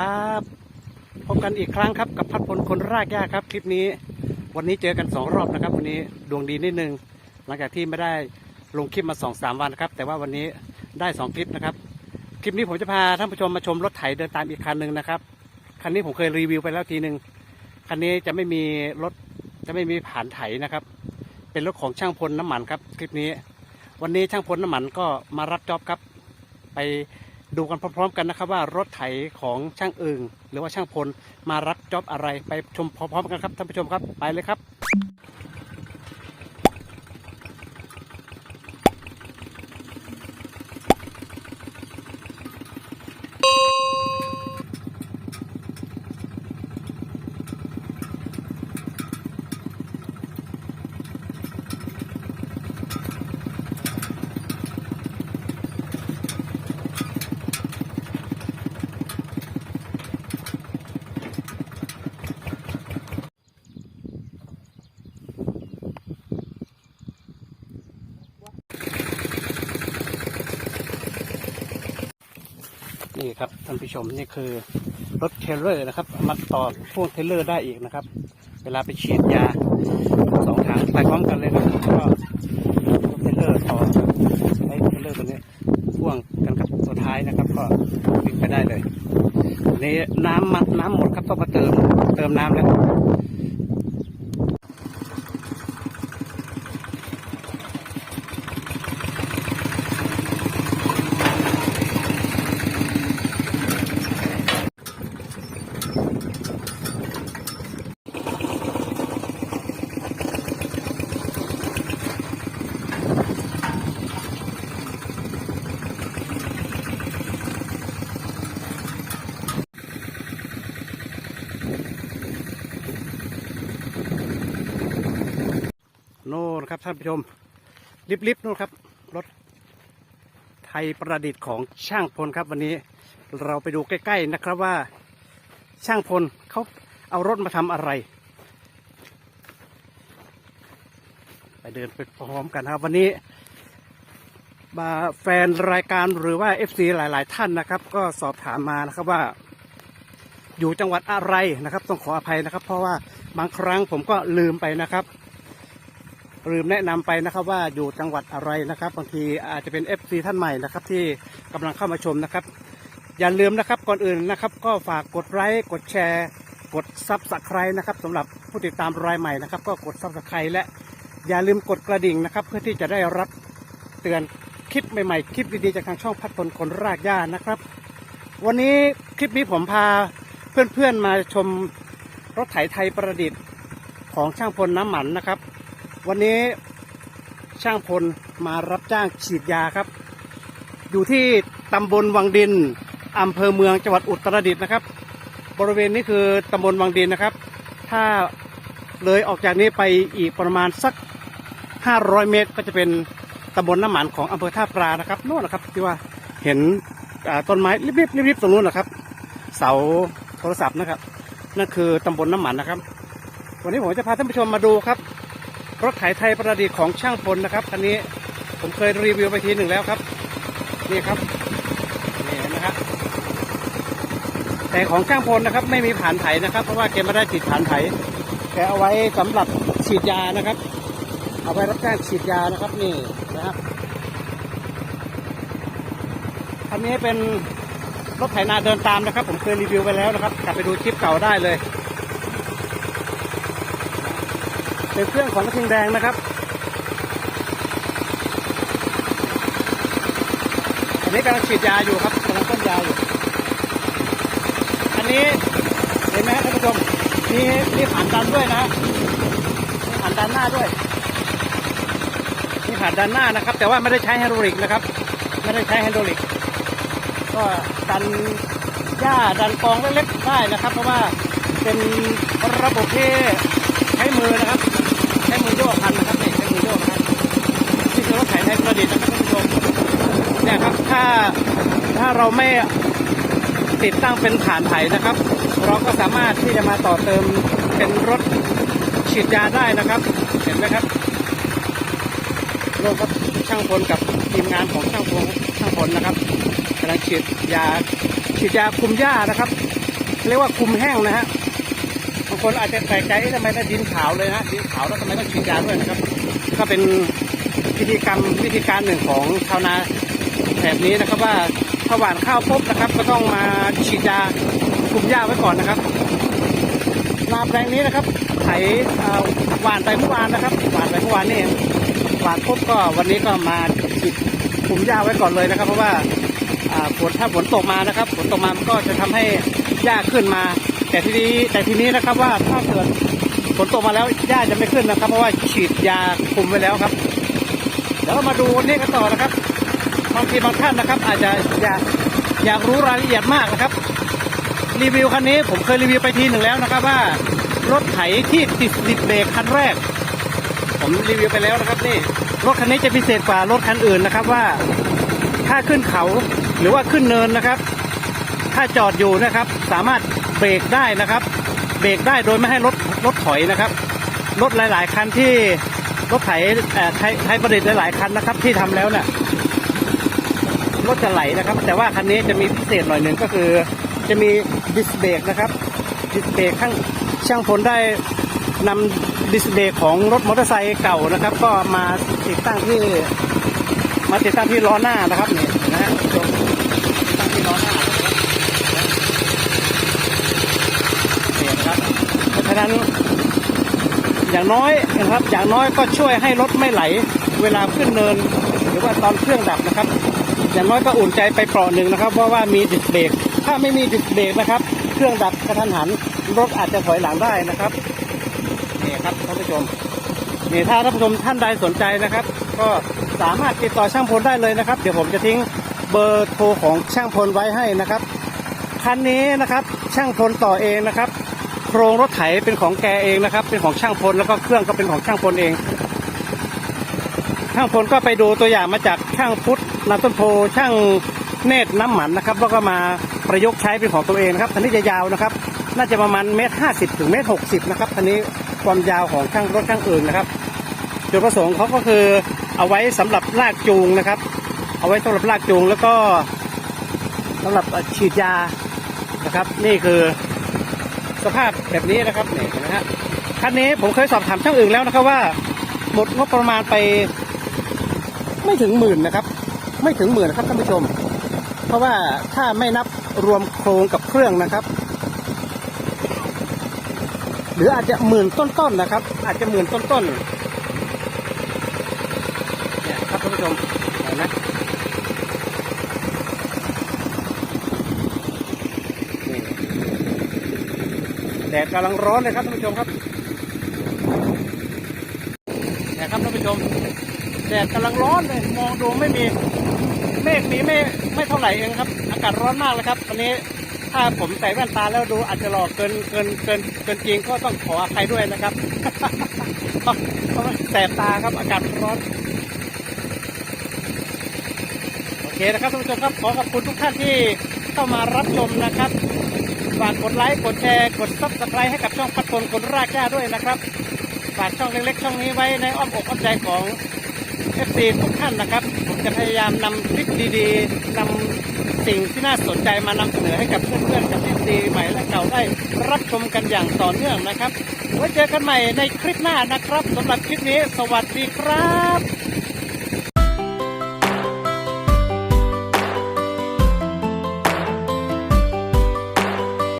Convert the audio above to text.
ครับพบกันอีกครั้งครับกับพัดพลคนรากหญ้าครับ คลิปนี้ วันนี้เจอกันสองรอบนะครับ วันนี้ดวงดีนิดนึง หลังจากที่ไม่ได้ลงคลิปมาสองสามวันนะครับ แต่ว่าวันนี้ได้สองคลิปนะครับ คลิปนี้ผมจะพาท่านผู้ชมมาชมรถไถเดินตามอีกคันหนึ่งนะครับคันนี้ผมเคยรีวิวไปแล้วทีหนึ่งคันนี้จะไม่มีรถจะไม่มีผ่านไถนะครับ เป็นรถของช่างพลน้ำมันครับ คลิปนี้ วันนี้ช่างพลน้ำมันก็มารับจ็อบครับ ไป ดูกันพร้อมๆกันนะครับว่ารถไถของช่างอึงหรือว่าช่างพลมารับจ็อบอะไรไปชมพร้อมๆกันครับท่านผู้ชมครับไปเลยครับ นี่ครับท่านผู้ชมนี่คือรถเทเลอร์นะครับมาต่อพ่วงเทเลอร์ได้อีกนะครับ เวลาไปฉีดยาสองถังไปพร้อมกันเลยนะครับก็รถเทเลอร์ต่อใช้เทเลอร์ตัวนี้พ่วงกันกับตัวท้ายนะครับ ก็วิ่งไปได้เลยนนี้น้ำมันน้ำหมดครับต้องมาเติมเติมน้ำแล้ว โน่นครับท่านผู้ชมลิบๆนู่นครับ รถไทยประดิษฐ์ของช่างพลครับ วันนี้เราไปดูใกล้ ๆนะครับว่า ช่างพลเขาเอารถมาทำอะไร ไปเดินไปพร้อมกันครับ วันนี้มาแฟนรายการหรือว่า FC หลาย ๆ ท่านนะครับ ก็สอบถามมานะครับว่า อยู่จังหวัดอะไรนะครับ ต้องขออภัยนะครับ เพราะว่าบางครั้งผมก็ลืมไปนะครับ ลืมแนะนำไปนะครับว่าอยู่จังหวัดอะไรนะครับบางทีอาจจะเป็น FC ท่านใหม่นะครับที่กำลังเข้ามาชมนะครับ อย่าลืมนะครับก่อนอื่นนะครับ ก็ฝากกดไลค์กดแชร์ กดซับสไครต์นะครับสำหรับผู้ติดตามรายใหม่นะครับ ก็กดซับสไครต์และอย่าลืมกดกระดิ่งนะครับ เพื่อที่จะได้รับเตือนคลิปใหม่ๆ คลิปดีๆจากทางช่องพัดพลคนรากหญ้านะครับ วันนี้คลิปนี้ผมพาเพื่อนๆมาชมรถไถไทยประดิษฐ์ของช่างพลน้ำหมันนะครับ วันนี้ช่างพลมารับจ้างฉีดยาครับ อยู่ที่ตำบลวังดินอำเภอเมืองจังหวัดอุตรดิตถ์นะครับ บริเวณนี้คือตำบลวังดินนะครับ ถ้าเลยออกจากนี้ไปอีกประมาณสัก 500 เมตร ก็จะเป็นตำบลน้ำหมันของอำเภอท่าปลานะครับโน่นนะครับที่ว่าเห็นต้นไม้ริบๆริบๆตรงนู้นนะครับ เสาโทรศัพท์นะครับนั่นคือตำบลน้ำหมันนะครับ วันนี้ผมจะพาท่านผู้ชมมาดูครับ รถไถไทยประดิษฐ์ของช่างพลนะครับคันนี้ผมเคยรีวิวไปทีหนึ่งแล้วครับ นี่ครับนี่นะครับแต่ของช่างพลนะครับ ไม่มีผ่านไถนะครับ เพราะว่าแกไม่ได้ติดผ่านไถแกเอาไว้สำหรับฉีดยานะครับ เอาไว้รับจ้างฉีดยานะครับนี่นะครับคันนี้เป็นรถไถนาเดินตามนะครับ ผมเคยรีวิวไปแล้วนะครับ กลับไปดูคลิปเก่าได้เลย เป็นเครื่องของกระทิงแดงนะครับอันนี้กำลังฉีดยาอยู่ครับกำลังต้นยาอยู่ อันนี้เห็นไหมครับท่านผู้ชมมีมีผ่านดันด้วยนะมีผ่านดันหน้าด้วยมีผ่านดันหน้านะครับ แต่ว่าไม่ได้ใช้ไฮดรอลิกนะครับไม่ได้ใช้ไฮดรอลิก ก็ดันหญ้าดันกองเล็กๆได้นะครับ เพราะว่าเป็นระบบที่ใช้มือนะครับ ช้มือโยกคันนะครับนี่ใช้มือโยกนะครับนี่คือรถไถไทยประดิษฐ์นะครับท่านผู้ชมเนี่ยครับถ้าถ้าเราไม่ติดตั้งเป็นฐานไถนะครับ เราก็สามารถที่จะมาต่อเติมเป็นรถฉีดยาได้นะครับ เห็นไหมครับโลกครับช่างพลกับทีมงานของช่างพลช่างพลนะครับกำลังฉีดยาฉีดยาคุมหญ้านะครับ เรียกว่าคุมแห้งนะฮะบ คนอาจจะแปลกใจทำไมได้ดินขาวเลยนะฮะดินขาวแล้วทำไมต้องฉีดยาด้วยนะครับ ก็เป็นพิธีกรรมวิธีการหนึ่งของชาวนาแถบนี้นะครับว่าถ้าหว่านข้าวปุ๊บนะครับ ก็ต้องมาฉีดยาคุมหญ้าไว้ก่อนนะครับนาแปลงนี้นะครับ ไถเอ่หวานไปเมื่อวานนะครับหวานไปเมื่อวานนี่หวานปุ๊บก็วันนี้ก็มาฉีดคุมหญ้าไว้ก่อนเลยนะครับ เพราะว่าฝนถ้าฝนตกมานะครับฝนตกมามันก็จะทำให้หญ้าขึ้นมา แต่ทีนี้แต่ทีนี้นะครับว่าถ้าเกิดฝนตกมาแล้วหญ้าจะไม่ขึ้นนะครับ เพราะว่าฉีดยาคุมไว้แล้วครับ เดี๋ยวมาดูนี่กันต่อนะครับบางทีบางท่านนะครับ อาจจะอยากอยากรู้รายละเอียดมากนะครับ รีวิวคันนี้ผมเคยรีวิวไปทีหนึ่งแล้วนะครับ ว่ารถไถที่ติดดิดเบรกคันแรก ผมรีวิวไปแล้วนะครับนี่รถคันนี้จะพิเศษกว่ารถคันอื่นนะครับว่าถ้าขึ้นเขาหรือว่าขึ้นเนินนะครับ ถ้าจอดอยู่นะครับ สามารถ เบรกได้นะครับ เบรกได้โดยไม่ให้รถรถถอยนะครับรถหลาย ๆ คันที่รถไถเอ่อไทยไทยประดิษฐ์หลาย ๆ คันนะครับ ที่ทำแล้วเนี่ยรถจะไหลนะครับ แต่ว่าคันนี้จะมีพิเศษหน่อยหนึ่งก็คือ จะมีดิสเบรกนะครับดิสเบรกข้างช่างพลได้นำดิสเบรกของรถมอเตอร์ไซค์เก่านะครับ ก็มาติดตั้งที่ มาติดตั้งที่ล้อหน้านะครับนี่นะฮะชมติดตั้งที่ล้อหน้านะครับนี่นะครับเพราะ ฉะนั้นอย่างน้อยนะครับ อย่างน้อยก็ช่วยให้รถไม่ไหล เวลาขึ้นเนิน หรือว่าตอนเครื่องดับนะครับ อย่างน้อยก็อุ่นใจไปเปราะหนึ่งนะครับเพราะว่ามีดิสเบรกถ้าไม่มีดิสเบรกนะครับ เครื่องดับกระทันหันรถอาจจะถอยหลังได้นะครับนี่ครับท่านผู้ชมนี่ถ้าท่านผู้ชมท่านใดสนใจนะครับ ก็สามารถติดต่อช่างพลได้เลยนะครับ เดี๋ยวผมจะทิ้งเบอร์โทรของช่างพลไว้ให้นะครับคันนี้นะครับ ช่างพลต่อเองนะครับ ครงรถไถเป็นของแกเองนะครับ เป็นของช่างพลแล้วก็เครื่องก็เป็นของช่างพลเอง ช่างพลก็ไปดูตัวอย่างมาจากช่างพุทธนาต้นโพช่างเนตรน้ำหมันนะครับ แล้วก็มาประยุกต์ใช้เป็นของตัวเองนะครับคันนี้จะยาวนะครับ น่าจะประมาณเมตรห้าสิบถึงเมตรหกสิบนะครับคันนี้ความยาวของช่างรถช่างอื่นนะครับจุดประสงค์เขาก็คือเอาไว้สำหรับลากจูงนะครับ เอาไว้สำหรับลากจูงแล้วก็สำหรับฉีดยานะครับ นี่คือ สภาพแบบนี้นะครับนี่เห็นะฮะคันนี้ผมเคยสอบถามช่างอื่นแล้วนะครับว่า หมดงบประมาณไป ไม่ถึงหมื่นนะครับ ไม่ถึงหมื่นนะครับท่านผู้ชม เพราะว่าถ้าไม่นับรวมโครงกับเครื่องนะครับ หรืออาจจะหมื่นต้นๆนะครับ อาจจะหมื่นต้นๆเนี่ยครับท่านผู้ชมเห็นไหมนี่แดดกำลังร้อนเลยครับท่านผู้ชมครับเนี่ครับท่านผู้ชมแดดกำลังร้อนเลยมองดูไม่มีเมฆมีไม่ไม่เท่าไหร่เองครับ อากาศร้อนมากเลยครับวันนี้ถ้าผมใส่แว่นตาแล้วดูอาจจะหลอกเกินเกินเกินเกินจริงก็ต้องขออภัยด้วยนะครับเพราะว่าแสบตาครับอากาศร้อนโอเคนะครับท่านผู้ชมครับขอขอบคุณทุกท่านที่เข้ามารับชมนะครับ ฝากกดไลค์ กดแชร์ กดซับสไครต์ให้กับช่องพัดพลคนรากหญ้าด้วยนะครับ ฝากช่องเล็กๆ ช่องนี้ไว้ในอ้อมอกอ้อมใจของเอฟซีทุกท่านนะครับ ผมจะพยายามนำคลิปดีๆนำสิ่งที่น่าสนใจมานำเสนอให้กับเพื่อนๆกับเอฟซีใหม่และเก่าได้รับชมกันอย่างต่อเนื่องนะครับ ไว้เจอกันใหม่ในคลิปหน้านะครับสำหรับคลิปนี้ สวัสดีครับ